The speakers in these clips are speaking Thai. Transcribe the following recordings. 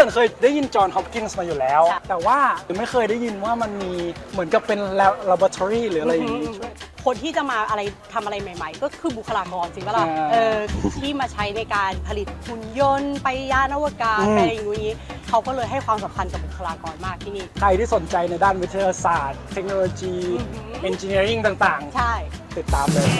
ขื่อนเคยได้ยินจอห์นฮอปกินส์มาอยู่แล้วใช่แต่ว่าไม่เคยได้ยินว่ามันมีเหมือนกับเป็น laboratory หรืออะไรอย่างนี้ช่วย คนที่จะมาอะไรทำอะไรใหม่ ๆ ก็คือบุคลากรจริงปะล่ะอ่าเออที่มาใช้ในการผลิตหุ่นยนต์ไปยานอวกาศอืม ไปอะไรอย่างนี้เขาก็เลยให้ความสำคัญกับบุคลากรมากที่นี่ ใครที่สนใจในด้านวิทยาศาสตร์ เทคโนโลยี อือหือ engineering ต่างใช่ ๆ ติดตามเลย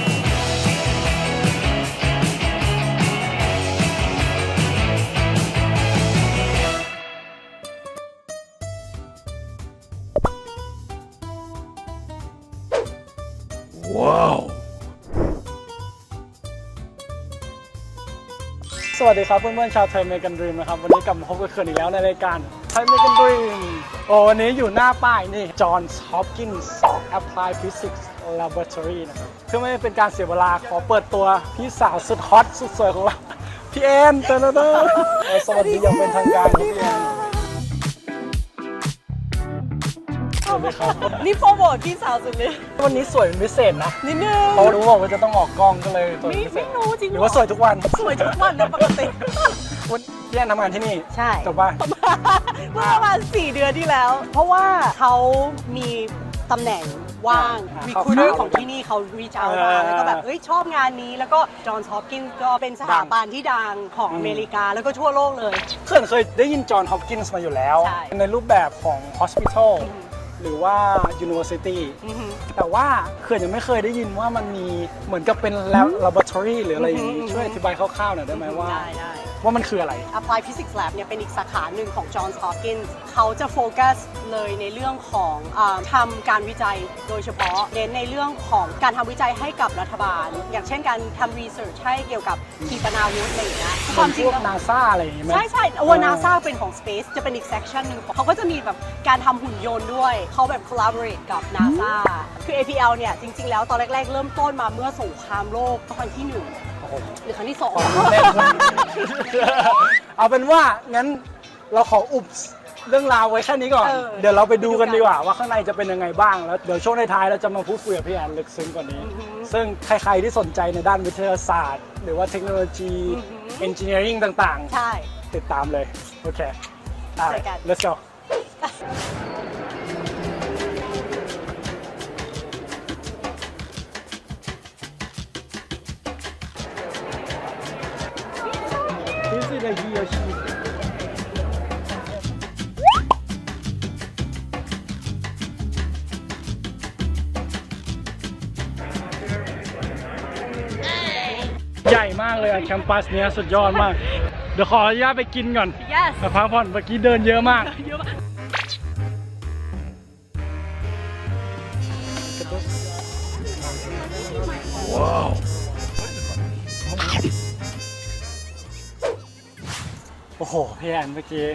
สวัสดีครับเพื่อนๆชาวไทยเมกันดรีมนะครับ วันนี้กลับมาพบกับเขื่อนอีกแล้วในรายการไทยเมกันดรีมโอ้วันนี้อยู่หน้าป้ายนี่จอห์นฮอปกินส์ Applied Physics Laboratory นะครับเพื่อไม่ให้เป็นการเสียเวลาขอเปิดตัวพี่สาวสุดฮอตสุดสวยของเราพี่แอนเตอร์เตอร์สวัสดีอย่างเป็นทางการพี่แอน สวัสดีครับนี่โปรโมทพี่สาวสุดเลยวันนี้สวยเป็นพิเศษนะนิดนึงเพราะรู้ว่าจะต้องออกกล้องก็เลยสวยไม่เป็นพิเศไม่ษรู้จริงหรือว่าสวยทุกวันสวยทุกวันนะปกติวันพี่แอนทำงานที่นี่ใช่จบป่ะเมื่อประมาณ4เดือนที่แล้ว เพราะว่าเขามีตำแหน่งว่างอ่า recruiter เข้าๆของที่นี่เขา reach out เอมาอแล้วก็แบบเอ้ยชอบงานนี้ แล้วก็ Johns Hopkins ก็เป็นสถาบันที่ดังของอืมอเมริกาแล้วก็ทั่วโลกเลยเขื่อนเคยได้ยินจอห์นฮอปกินส์มาอยู่แล้วใช่ในรูปแบบของ hospital อืม หรือว่า university อือหือแต่ว่าเขื่อนยังไม่เคยได้ยินว่ามันมีเหมือนกับเป็น lab- laboratory หรืออะไรอย่างนี้ อืมช่วยอธิบายคร่าวๆหน่อยได้ไหมว่า ได้ได้ ว่ามันคืออะไร Applied Physics Lab เนี่ยเป็นอีกสาขาหนึ่งของ Johns Hopkins เขาจะโฟกัสเลยในเรื่องของอาทำการวิจัยโดยเฉพาะเน้นในเรื่องของการทำวิจัยให้กับรัฐบาล อย่างเช่นการทำรีเสิร์ชให้เกี่ยวกับขีปนาวุธอะไรอย่างเงี้ยคความนจริงพวกแล้วนาซาอะไรอย่างงี้ไหมใช่ใช่ว่านาซาเป็นของ Space จะเป็นอีก section หนึ่งเขาก็จะมีแบบการทำหุ่นยนต์ด้วย เขาแบบ collaborate กับ NASA คือ APL เนี่ยจริง ๆ แล้วตอนแรก ๆ เริ่มต้นมาเมื่อสงครามโลกครั้งที่หนึ่ง โอ้โหหรือครั้งที่สองแน่นมากเอาเป็นว่างั้นเราขออุบเรื่องราวไว้แค่นี้ก่อนเออเดี๋ยวเราไปดูกันดีกว่าว่าข้างในจะเป็นยังไงบ้างแล้วเดี๋ยวช่วงท้ายๆเราจะมาพูดคุยกับพี่แอนลึกซึ้งกว่านี้อือหือซึ่งใครๆที่สนใจในด้านวิทยาศาสตร์ หรือว่าเทคโนโลยีอือหือ engineering ต่างใช่ๆติดตามเลย โอเคไปเจอกัน let's go 这是的游戏。ใหญ่มากเลยอะแคมปัสเนี้ยสุดยอดมาก เดี๋ยวขออนุญาตไปกินก่อน yes มาพักผ่อนเมื่อกี้เดินเยอะมาก เยอะมาก โอ้ โหพี่แอนเมื่อกี้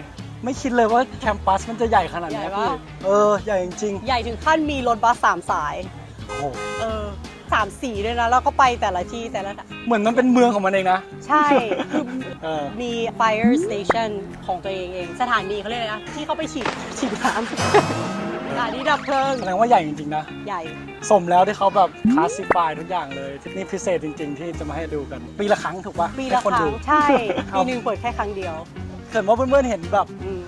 ไม่คิดเลยว่าแคมปัสมันจะใหญ่ขนาดนี้ใหญ่พี่ปะเออ ใหญ่จริงใหญ่ถึงขั้นมีรถบัสสามสาย ๆโอ้โหเออสามสีด้วยนะแล้วก็ไปแต่ละที่แต่ละเหมือนมันเป็นเมืองของมันเองนะใช่ คือเออมี fire station ของตัวเองเอง สถานีเขาเรียกอะไรนะ ที่เขาไปฉีดฉีดน้ำสถานีดับเพลิง แสดงว่าใหญ่จริงๆนะ ใหญ่สมแล้วที่เขาแบบคลาสสิฟายทุกอย่างเลยที่นี่พิเศษจริงๆ ที่จะมาให้ดูกัน ปีละครั้งถูกปะปีให้ละคนครั้ดูงใช่เอาปีหนึ่งเปิดแค่ครั้งเดียว เกิดว่าเพื่อนๆเห็นแบบอืม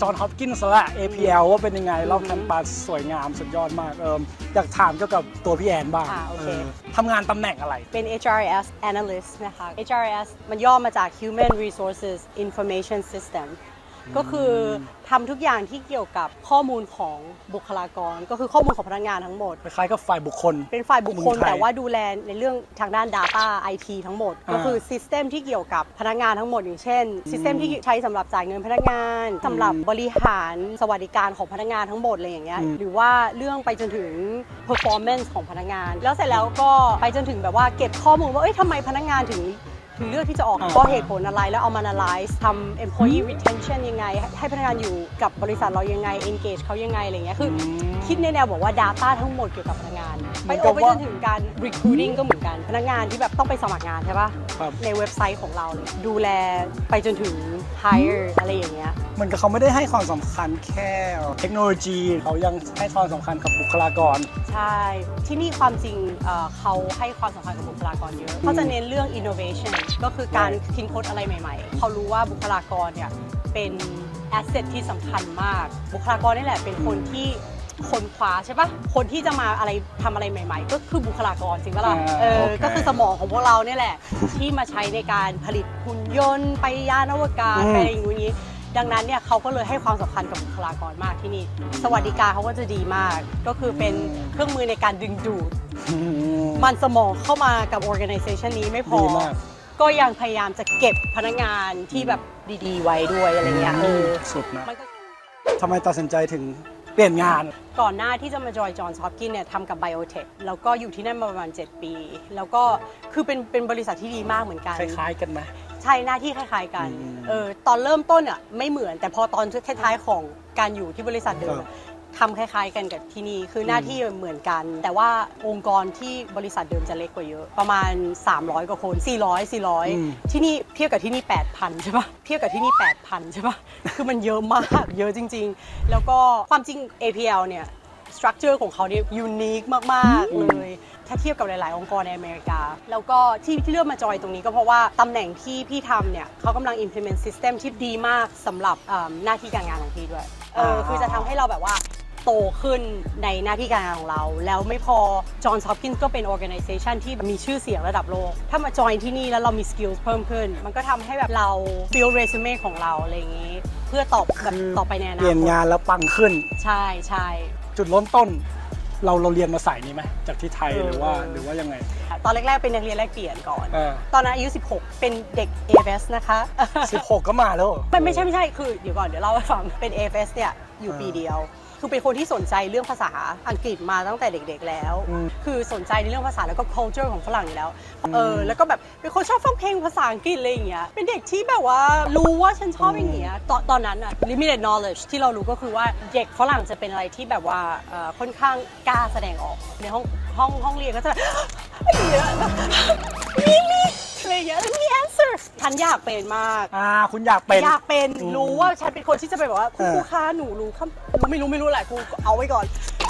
จอห์นฮอปกินส์ละ APL ว่าเป็นยังไง รอบอืมแคมปัสสวยงามสุดยอดมากเอออยากถามเกี่ยวกับตัวพี่แอนบ้างอ่าโอเค เออทำงานตำแหน่งอะไร เป็น HRIS analyst นะคะ HRIS มันย่อมาจาก Human Resources Information System ก็คือทำทุกอย่างที่เกี่ยวกับข้อมูลของบุคลากร ก็คือข้อมูลของพนักงานทั้งหมดคล้ายๆกับฝ่ายบุคคล เป็นฝ่ายบุคคลเมืองไทยแต่ว่าดูแลในเรื่องทางด้าน Data IT ทั้งหมดอ่าก็คือซิสเต็มที่เกี่ยวกับพนักงานทั้งหมดอย่างเช่นซิสเต็มที่ใช้สำหรับจ่ายเงินพนักงานสำหรับบริหารสวัสดิการของพนักงานทั้งหมดอะไรอย่างเงี้ยอืมหรือว่าเรื่องไปจนถึง performance ของพนักงาน แล้วเสร็จแล้วก็ไปจนถึงแบบว่าเก็บข้อมูลว่าเอ้ยทำไมพนักงานถึง ถึงเลือกที่จะออกอ่าเพราะเหตุผลอะไรแล้วเอามา analyze ทำ employee retention ยังไง ให้พนักงานอยู่กับบริษัทเรายังไง engage เขายังไงอะไรเงี้ยคือคิดในแนวบอกว่า Data ทั้งหมดเกี่ยวกับพนักงานเหมืไปอนโอกับไปว่าจนถึงการ recruiting ก็เหมือนกัน พนักงานที่แบบต้องไปสมัครงานใช่ปะครับในเว็บไซต์ของเราเลยดูแลไปจนถึง hire อะไรอย่างเงี้ยเหมือนกับเขาไม่ได้ให้ความสำคัญแค่เทคโนโลยีเขายังให้ความสำคัญกับบุคลากร ใช่ ที่นี่ความจริงเอ่อเขาให้ความสำคัญกับบุคลากรเยอะเขาจะเน้นเรื่อง innovation ก็คือการคิดค้นอะไรใหม่ ๆ เขารู้ว่าบุคลากรเนี่ยเเป็นแอสเซทที่สำคัญมาก บุคลากรนี่แหละเป็นคนที่คนคว้าใช่ปะคนที่จะมาอะไรทำอะไรใหม่ ๆ ก็คือบุคลากรจริงปะล่ะอ่าเออโอเคก็คือสมองของพวกเราเนี่ยแหละ ที่มาใช้ในการผลิตหุ่นยนต์ไปยานอวกาศอืมไปอะไรอย่างนี้ ดังนั้นเนี่ยเขาก็เลยให้ความสำคัญกับบุคลากรมากที่นี่ สวัสดิการเขาก็จะดีมาก ก็คือเป็นเครื่องมือในการดึงดูดอืมมันสมองเข้ามากับ organization นี้ไม่พอดีมา กก็ยังพยายามจะเก็บพนักงานที่แบบดีๆ ไว้ด้วยอะไรเงี้ยเออสุดนะมันก็ทำไมตัดสินใจถึงเปลี่ยนงาน ก่อนหน้าที่จะมาจอยจอห์น h อ p กินเนี่ยทำกับ Biotech แล้วก็อยู่ที่นั่นมาประมาณ 7 ปี แล้วก็คือเป็นเป็นบริษัทที่ดีมากเหมือนกัน คล้ายๆกันไหม ใช่หน้าที่คล้ายๆกัน อืมเออตอนเริ่มต้นอะไม่เหมือนแต่พอตอนท้ายๆของการอยู่ที่บริษัทเดิมครับ ทำคล้ายๆ กันกับที่นี่คือหน้าที่เหมือนกัน แต่ว่าองค์กรที่บริษัทเดิมจะเล็กกว่าเยอะ ประมาณ 300 กว่าคน 400อืม400 ที่นี่เทียบกับที่นี่ 8,000 ใช่ปะเทียบกับที่นี่ 8,000 ใช่ปะคือมันเยอะมากเยอะจริง ๆ แล้วก็ความจริง APL เนี่ยสตรัคเจอร์ของเขาเนี่ยยูนิคมากๆ เลย ถ้าเทียบกับหลาย ๆ องค์กรในอเมริกา แล้วก็ที่ที่เลือกมาจอยตรงนี้ก็เพราะว่าตำแหน่งที่พี่ทำเนี่ยเขากำลัง implement system ที่ดีมากสำหรับเอิ่มหน้าที่การงานของพี่ด้วยเอออ่าคือจะทำให้เราแบบว่า โตขึ้นในหน้าที่การงานของเรา แล้วไม่พอ Johns Hopkins ก็เป็น organization ที่มีชื่อเสียงระดับโลก ถ้ามาจอยที่นี่แล้วเรามี skills เพิ่มขึ้น มันก็ทำให้แบบเรา build resume ของเราอะไรอย่างนี้ เพื่อตอบแบบต่อไปในอนาคตเปลี่ยนงานแล้วปังขึ้น ใช่ใช่จุดเริ่มต้นเราเราเรียนมาสายนี้ไหมจากที่ไทยเออหรือว่าหรือว่ายังไง ตอนแรกๆเป็นนักเรียนแลกเปลี่ยนก่อนเออตอนนั้นอายุ 16 เป็นเด็ก a f s นะคะ 16 ก็มาแล้วเหรอไม่ไม่ใช่ไม่ใช่คือเดี๋ยวก่อนเดี๋ยวเล่าให้ฟังเป็น a f s เนี่ยอยู่อ่าปีเดียว คือเป็นคนที่สนใจเรื่องภาษาอังกฤษมาตั้งแต่เด็กๆแล้ว อืมคือสนใจในเรื่องภาษาแล้วก็ culture ของฝรั่งอยู่แล้วอืมเออ แล้วก็แบบเป็นคนชอบฟังเพลงภาษาอังกฤษอะไรอย่างเงี้ย เป็นเด็กที่แบบว่ารู้ว่าฉันชอบอย่างเงี้ย ตอนตอนนั้นอะ limited knowledge ที่เรารู้ก็คือว่าเด็กฝรั่งจะเป็นอะไรที่แบบว่าเอ่อค่อนข้างกล้าแสดงออก ในห้องห้องห้องเรียนก็จะแบบ อย่างเงี้ย ฉันอยากเป็นมาก อ่าคุณอยากเป็น อยากเป็นอืมรู้ว่าฉันเป็นคนที่จะไปแบบว่าคุณเออครูคะหนูรู้คำรู้ไม่รู้ไม่รู้แหละครูเอาไว้ก่อน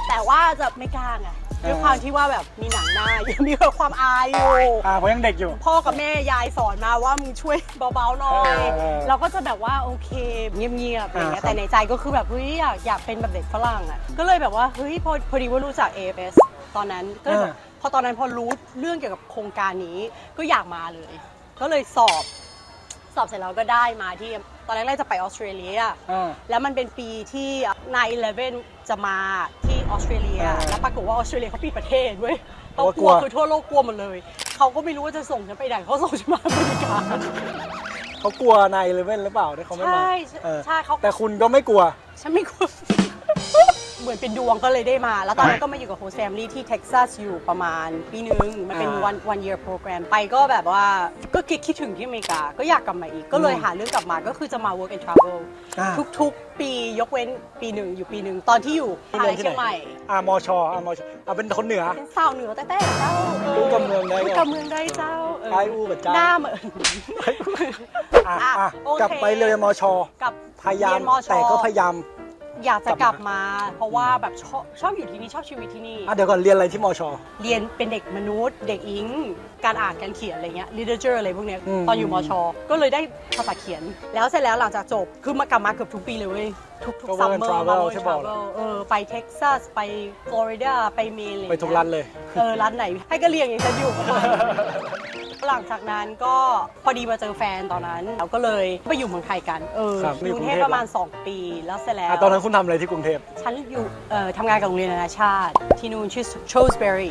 แต่ว่าจะไม่กล้าไงเออ ด้วยความที่ว่าแบบมีหนังหน้ายังมีความอายอยู่อ่าเพราะยังเด็กอยู่ พ่อกับแม่ยายสอนมาว่ามึงช่วยเบาๆหน่อย เออเออเราก็จะแบบว่าโอเคเงียบๆอะไรเงี้ยอ่าครับ แต่ในใจก็คือแบบเฮ้ยอยากอยากเป็นแบบเด็กฝรั่งอะก็เลยแบบว่าเฮ้ยพอพอดีว่ารู้จัก AFS ตอนนั้นก็เลยแบบพอตอนนั้นพอรู้เรื่องเกี่ยวกับโครงการนี้ก็อยากมาเลย ก็เลยสอบ สอบเสร็จแล้วก็ได้มาที่ตอนแรกๆจะไปออสเตรเลีย อ่า แล้วมันเป็นปีที่9-11จะมาที่ออสเตรเลีย อ่าแล้วปรากฏว่าออสเตรเลียเขาปิดประเทศเว้ยเพราะเขาว่ากกลัลัววคือทั่วโลกกลัวหมดเลย เขาก็ไม่รู้ว่าจะส่งฉันไปไหนเขาส่งฉันมาอเมริกา เขากลัวนายเลเว่นหรือเปล่าที่เขาไม่มาใช่เออใช่เขา แต่คุณก็ไม่กลัว ฉันไม่กลัว เหมือนเป็นดวงก็เลยได้มา แล้วตอนนั้นก็มาอยู่กับโฮสต์แฟมิลี่ที่เท็กซัสอยู่ประมาณปีหนึ่งมันเป็นอ่า one one year program ไปก็แบบว่าก็ คิดคิดถึงที่อเมริกา ก็อยากกลับมาอีก ก็เลยอืมหาเรื่องกลับมาก็คือจะมา work and travel อ่า ทุกๆ ปียกเว้นปีหนึ่งอยู่ปีหนึ่งตอนที่อยู่มหาลัยเชียงใหม่ อ่ามอชออ่ามอชอ่าเป็นคนเหนือ เป็นสาวเหนือแต่แต่เจ้ารู้กำเมืองได้รู้กำเมืองได้เจ้าเไอ้อูกับเจ้า หน้าเหมือน อะอะอะโอเค กลับไปเรียนมอชอกับพยายามเรีนมชแต่ก็พยายาม อยากจะกกลัลับบมามา เพราะว่าแบบชอบชอบอยู่ที่นี่ชอบชีวิตที่นี่ อะเดี๋ยวก่อนเรียนอะไรที่มอชอ เรียนเป็นเด็กมนุษย์ เด็กอิง การอ่านการเขียนอะไรเงี้ย literature อะไรพวกเนี้ยอืม ตอนอยู่มชก็เลยได้ภาษาเขียน แล้วเสร็จแล้วหลังจากจบ คือมากลับมาเกือบทุกปีเลยเว้ย ทุกทุกก็ซัม work เม and อร์ travel มา work ที่ and บอก travel เออไปเท็กซัสไปฟลอริดาไปเมนอะไรไปทุกร้านเลย เออร้านไหนให้ก็เรียงอย่างฉันอยู่ หลังจากนั้นก็พอดีมาเจอแฟนตอนนั้นเราก็เลยไปอยู่เมืองไทยกันเออครับอยู่กรุงเทพนี่กรุงเทพ ประมาณ 2 ปีแล้วเสร็จแล้ว อะตอนนั้นคุณทำอะไรที่กรุงเทพ ฉันอยู่เอ่อทำงานกับโรงเรียนนานาชาติ ที่นู่นชื่อ Shrewsbury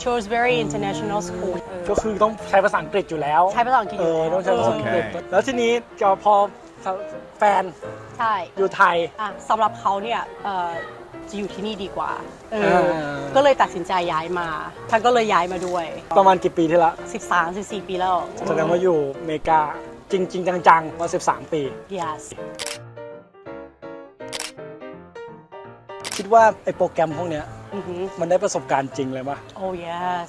Shrewsbury International School เออ ก็คือต้องใช้ภาษาอังกฤษอยู่แล้วใช้ภาษาอังกฤษเออยู่อแล้ว ต้องใช้ภาษาอังกฤษ โอเค แล้วทีนี้ก็พอแฟนใช่อยู่ไทย อะสำหรับเขาเนี่ยเอ่อ จะอยู่ที่นี่ดีกว่าเอออ่าก็เลยตัดสินใจย้ายมาท่านก็เลยย้ายมาด้วย ประมาณกี่ปีที่ละ13 14 ปีแล้ว แสดงว่าอยู่อเมริกาจริงๆจังๆมา13 ปี yes คิดว่าไอ้โปรแกรมพวกเนี้ยอือหือ มันได้ประสบการณ์จริงเลยปะ โอ้ย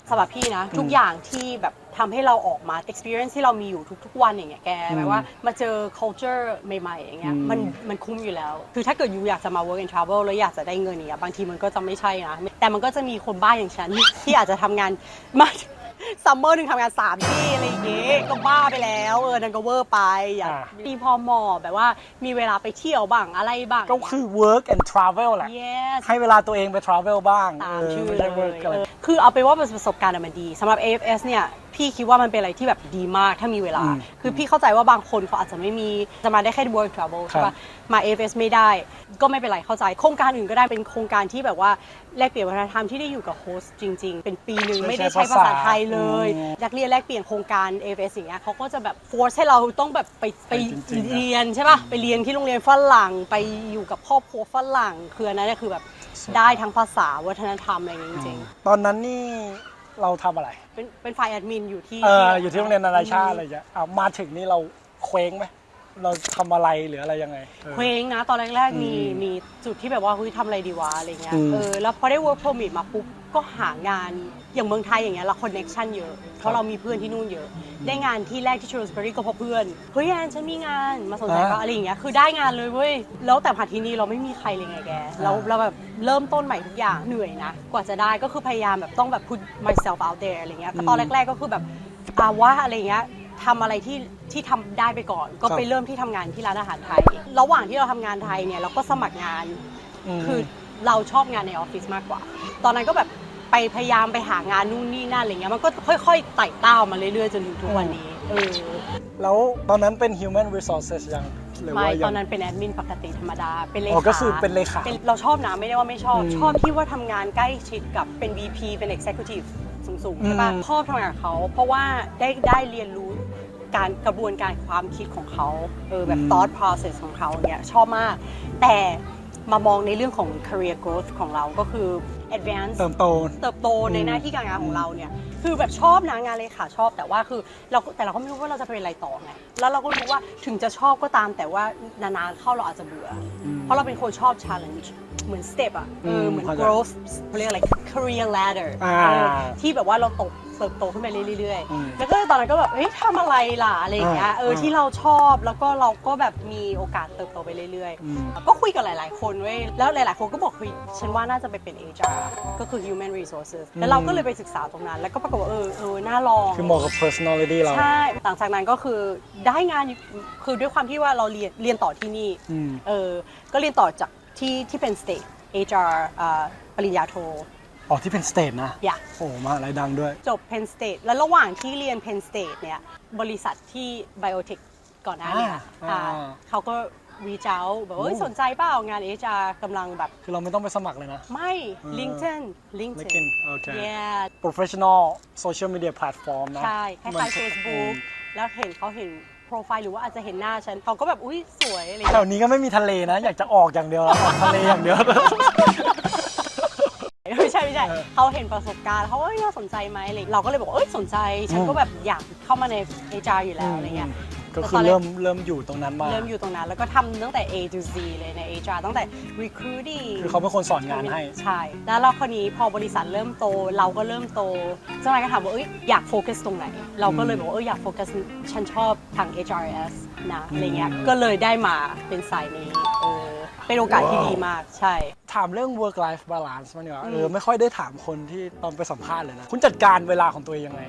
สำหรับพี่นะ ทุกอย่างที่แบบ ทำให้เราออกมา experience ที่เรามีอยู่ทุก ๆ วันอย่างเงี้ยแกอืมหมายว่ามาเจอ culture ใหม่ๆอย่างเงี้ยอืมมันมันคุ้มอยู่แล้ว คือถ้าเกิดยูอยากจะมา work and travel แล้วอยากจะได้เงินอย่างเงี้ยบางทีมันก็จะไม่ใช่นะ แต่มันก็จะมีคนบ้าอย่างฉัน ที่อาจจะทำงานมาซัมเมอร์หนึ่งทำงาน 3 ที่อะไรอย่างเงี้ยก็บ้าไปแล้ว เออ นั่นก็เวอร์ไป อยากอ่า มีพอเหมอแบบว่ามีเวลาไปเที่ยวบ้างอะไรบ้าง ก็คือ work and travel แหละ yes ให้เวลาตัวเองไป travel บ้างตามเชื่อไม่เลใช่ย work อะไรเออคือเอาไปนว่าประสบการณ์อะมันดีสำหรับ AFS เนี่ย พี่คิดว่ามันเป็นอะไรที่แบบดีมากถ้ามีเวลา อืมคือพี่เข้าใจว่าบางคนเขาอาจจะไม่มีจะมาได้แค่ work travel ใช่ครัปะบมา AFS ไม่ได้ ก็ไม่เป็นไรเข้าใจ โครงการอื่นก็ได้เป็นโครงการที่แบบว่าแลกเปลี่ยนวัฒนธรรมที่ได้อยู่กับโฮสต์จริง ๆ เป็นปีหนึ่งไม่ไม่ใช่ได้ใช้ภาษาไทยเลยอืมนักเรียนแลกเปลี่ยนโครงการ AFS อย่างเงี้ยเขาก็จะแบบ force ให้เราต้องแบบไปไปจริงๆอะเรียนใช่ปะไปเรียนที่โรงเรียนฝรั่งไปอยู่กับครอบครัวฝรั่งคืออันนั้นเนี่ยคือแบบได้ทั้งภาษาวัฒนธรรมอะไรอย่างเงี้ยจริงๆ ตอนนั้นนี่ เราทำอะไร เป็นเป็นฝ่ายแอดมินอยู่ที่ เอออยู่ที่โรงเรียนนานาชาติอะไรอย่างเงี้ยอะมาถึงนี่เราเคว้งไหม เราทำอะไรหรืออะไรยังไงออ เคว้งนะ ตอนแรกๆมีอืมมีจุดที่แบบว่าเฮ้ยทำอะไรดีวะอะไรเงี้ยอืม เออแล้วพอได้ work permit มาปุ๊บ ก็หางานอย่างเมืองไทยอย่างเงี้ยเรา connection เยอะ เพราะเรามีเพื่อนที่นู่นเยอะ ได้งานที่แรกที่ Shrewsbury ก็เพราะเพื่อนเฮ้ยแอนฉันมีงานมาสนใจปะอะไรอย่างเงี้ยคือได้งานเลยเว้ยแล้วแต่ผ่านที่นี่เราไม่มีใครเลยไงแกเราเราแบบเริ่มต้นใหม่ทุกอย่างเหนื่อยนะ กว่าจะได้ก็คือพยายามแบบต้องแบบ put myself out there อะไรเงี้ยตอนแรกๆก็คือแบบอาวะอะไรเงี้ย ทำอะไรที่ที่ทำได้ไปก่อน ก็ไปเริ่มที่ทำงานที่ร้านอาหารไทย ระหว่างที่เราทำงานไทยเนี่ยเราก็สมัครงาน ม คือเราชอบงานในออฟฟิศมากกว่า ตอนนั้นก็แบบไปพยายามไปหางานนู่นนี่นั่นอะไรเงี้ย มันก็ค่อยๆไต่เต้ามาเรื่อยๆจนถึงทุกวันนี้ เออแล้วตอนนั้นเป็น human resources ยังหรือไม่ว่ายัตอนนั้นเป็นแอดมินปกติธรรมดา เป็นเลอ๋อขาก็คือเป็นเลขาเราชอบนะ ไม่ได้ว่าไม่ชอบ อืมชอบที่ว่าทำงานใกล้ชิดกับเป็น VP เป็น Executive สูงๆใช่ป่ะอืม ชอบทำงานกับเขา เพราะว่าได้ได้เรียนรู้ การกระบวนการความคิดของเขาเออแบบ thought process ของเขาเนี่ยชอบมาก แต่มามองในเรื่องของ career growth ของเราก็คือ advance เติมโต เติบโตในหน้าที่การงานของเราเนี่ย คือแบบชอบนะงานเลยค่ะชอบแต่ว่าคือเราแต่เราก็ไม่รู้ว่าเราจะเป็นอะไรต่อไงแล้วเราก็รู้ว่าถึงจะชอบก็ตามแต่ว่านานๆเข้าเราอาจจะเบื่ออมเพราะเราเป็นคนชอบ challenge เหมือน step อะเออมเหมือน เข้าใจ growth เขาเรียกอะไร career ladder อ่าเออที่แบบว่าเราตกเติบโตขึ้นไปเรื่อยอืมๆ แล้วก็ตอนนั้นก็แบบเฮ้ยทำอะไรล่ะอะไรอย่างเงี้ยอ่าเอออ่าที่เราชอบแล้วก็เราก็แบบมีโอกาสเติบโตไปเรื่อยๆ อืม ก็คุยกับหลาย ๆ คนเว้ย แล้วหลาย ๆ คนก็บอกเฮ้ยฉันว่าน่าจะไปเป็น HR ก็คือ human resources แล้วเราก็เลยไปศึกษาตรงนั้น แล้วก็ปรากฏว่าเออเออน่าลอง คือเหมาะกับ personality เรา ใช่หลังจากนั้นก็คือได้งานอยู่คือด้วยความที่ว่าเราเรียนเรียนต่อที่นี่อืม เออก็เรียนต่อจากที่ที่เป็น state HR อ่าปริญญาโทอ๋อที่เป็น state นะ อย่าโอ้มหาลัยดังด้วย จบ Penn State แล้วระหว่างที่เรียน Penn State เนี่ย บริษัทที่ biotech ก่อนหน้าเนี้อ่าอ่าอ่าเขาก็ reach out แบบว่าเฮ้ยโอ้สนใจเปล่างาน HR กำลังแบบ คือเราไม่ต้องไปสมัครเลยนะ ไม่ เออ LinkedIn LinkedIn LinkedIn โอเค yeah professional social media platform นะใช่คมันล้ายๆ Facebook แล้วเห็นเขาเห็นโปรไฟล์หรือว่าอาจจะเห็นหน้าฉันเขาก็แบบอุ้ยสวยอะไรอย่างแถเงี้ยวนี้ก็ไม่มีทะเลนะ อยากจะออกอย่างเดียวแล้วออกทะเลอย่างเดียวไม่ใช่ไม่ใช่เออ เขาเห็นประสบการณ์เขาว่าเอ้ยน่าสนใจไหมอะไรเราก็เลยบอกเอ้ยสนใจ ฉันก็แบบอยากเข้ามาใน HR อยู่แล้วอะไรเงี้ย ก็คือเริ่มเริ่มอยู่ตรงนั้นมา เริ่มอยู่ตรงนั้น แล้วก็ทำตั้งแต่ A to Z เลยใน HR ตั้งแต่ recruiting คือเขาเป็นคนสอนงานให้ ใช่ แล้วเราคราวนี้พอบริษัทเริ่มโต เราก็เริ่มโตเจ้านายก็ถามว่าเอ้ยอยากโฟกัสตรงไหน เราก็เลยบอกว่าเอ้ยอยากโฟกัสฉันชอบทาง HRS นะอะไรเงี้ยอืมก็เลยได้มาเป็นสายนี้เออเป็นโอกาสที่ดีมากใช่ ถามเรื่อง work life balance มันเนี่ยอืมเออไม่ค่อยได้ถามคนที่ตอนไปสัมภาษณ์เลยนะ คุณจัดการเวลาของตัวเองยังไง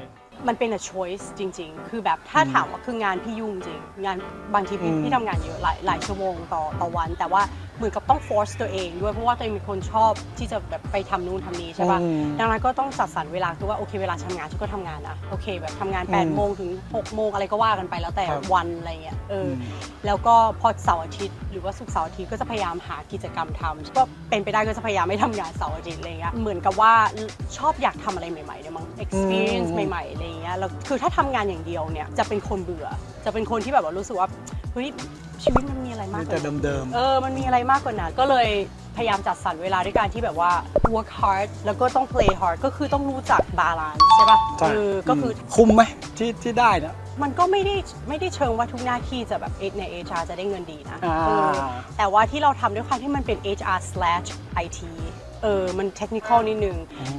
มันเป็น a choice จริง ๆ คือแบบถ้าอืมถามว่าคืองานพี่ยุ่งจริง งานบางทีพี่อืมพี่ทำงานเยอะหลายหลายชั่วโมงต่อต่อวัน แต่ว่าเหมือนกับต้อง force ตัวเองด้วยเพราะว่าตัวเองเป็นคนชอบที่จะแบบไปทำนู่นทำนี้ใช่ป่ะ อืมดังนั้นก็ต้องจัดสรรเวลาคือว่าโอเคเวลาทำงานฉันก็ทำงานนะโอเคแบบทำงานอืม8โมงถึง6โมงอะไรก็ว่ากันไปแล้วแต่ครับวันอะไรเงี้ยเอออม แล้วก็พอเสาร์อาทิตย์หรือว่าศุกร์เสาร์อาทิตย์ก็จะพยายามหากิจกรรมทำก็เป็นไปได้ก็จะพยายามไม่ทำงานเสาร์อาทิตย์อะไรเงี้ยเหมือนกับว่าชอบอยากทำอะไรใหม่ๆเนี่ยมั้ง experience อืมใหม่ๆอะไรเงี้ยแล้วคือถ้าทำงานอย่างเดียวเนี่ยจะเป็นคนเบื่อ จะเป็นคนที่แบบว่ารู้สึกว่าเฮ้ย ชีวิตมันมีอะไรมากมีกแต่ว่านั้นเดิมเออ มันมีอะไรมากกว่านั้นก็เลยพยายามจัดสรรเวลาด้วยการที่แบบว่า work hard แล้วก็ต้อง play hard ก็คือต้องรู้จัก balance ใช่ปะๆใช่เออก็คืออ มคุ้มไหมที่ที่ได้เนะ มันก็ไม่ได้ไม่ได้เชิงว่าทุกหน้าที่จะแบบใน HR จะได้เงินดีนะอ่า เออแต่ว่าที่เราทำด้วยความที่มันเป็น HR slash IT เออ มัน technical นิดนึง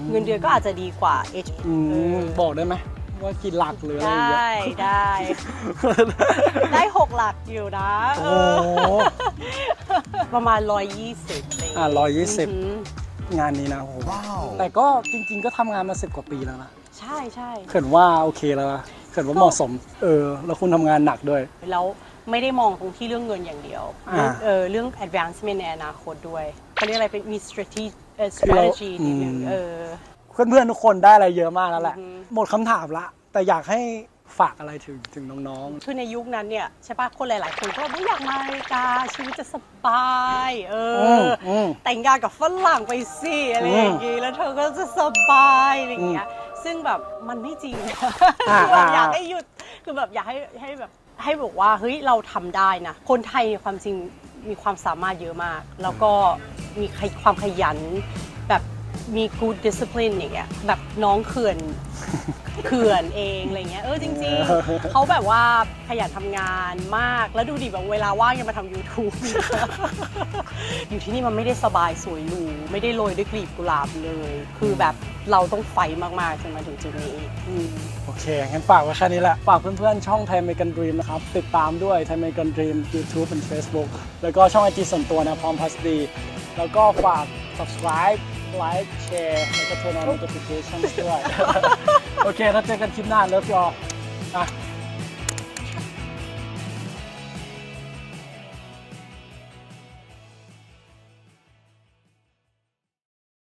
เงินเดือนก็อาจจะดีกว่า H อืเอมอบอกได้ไหม ว่ากี่หลักหรืออะไรไดอย่างเงี้้ยได้ ได้หกหลักอยู่นะเอโอ้อประมาณ 120อะไรอย่างอะเงี้ยร้อยยี่สิบอือหืองานนี้นะโอ้โหแต่ก็จริง ๆ ก็ทำงานมาสิบกว่าปีแล้วนะใช่ใช่ เขินว่าโอเคแล้วนะเขินว่าเหมาะสม เออ แล้วคุณทำงานหนักด้วย แล้วไม่ได้มองตรงที่เรื่องเงินอย่างเดียวอ่าเออเรื่อง advancement ในอนาคตด้วยเขาเรียกอะไรเป็นมี strategy เอ่อคือเรา strategy นิดนึงอืม เออ เพื่อนๆทุกคนได้อะไรเยอะมากแล้วแหละ อือฮึ หมดคำถามละ แต่อยากให้ฝากอะไรถึงถึงน้องคือในยุคนั้นเนี่ยใช่ปะคนหลาย ๆ คนก็ไม่อยากมาอเมริกาชีวิตจะสบายเอๆอืมออืม แต่งงานกับฝรั่งไปสิอะไรอย่างงี้แล้วเธอก็จะสบายอะไรอย่างเงี้ยซึ่งแบบมันไม่จริงอ่าคือแบบอ่าอยากให้หยุดคือแบบอยากให้ให้แบบให้บอกว่าเฮ้ยเราทำได้นะ คนไทยในความจริงมีความสามารถเยอะมาก แล้วก็มีความขยันแบบ มี good discipline อย่างเงี้ยแบบน้องเขื่อนเขื่อนเองอะไรเงี้ยเออจริงๆ เขาแบบว่าขยันทำงานมากแล้วดูดิแบบเวลาว่างยังมาทำ YouTube อยู่ที่นี่มันไม่ได้สบายสวยหรูไม่ได้โรยด้วยกลีบกุหลาบเลย คือแบบเราต้องไฟท์มากๆจนมาถึงจุดนี้อืม โอเค งั้นฝากไว้แค่นี้แหละ ฝากเพื่อนๆ ช่องไทยเมกันดรีมนะครับ ติดตามด้วยไทยเมกันดรีม YouTube และ Facebook แล้วก็ช่องไอจีส่วนตัวนะพร้อมพัสดี แล้วก็ฝาก subscribe like share แล้วก็ turn on notifications ด้วย โอเค แล้วเจอกันคลิปหน้าเลิฟยออะ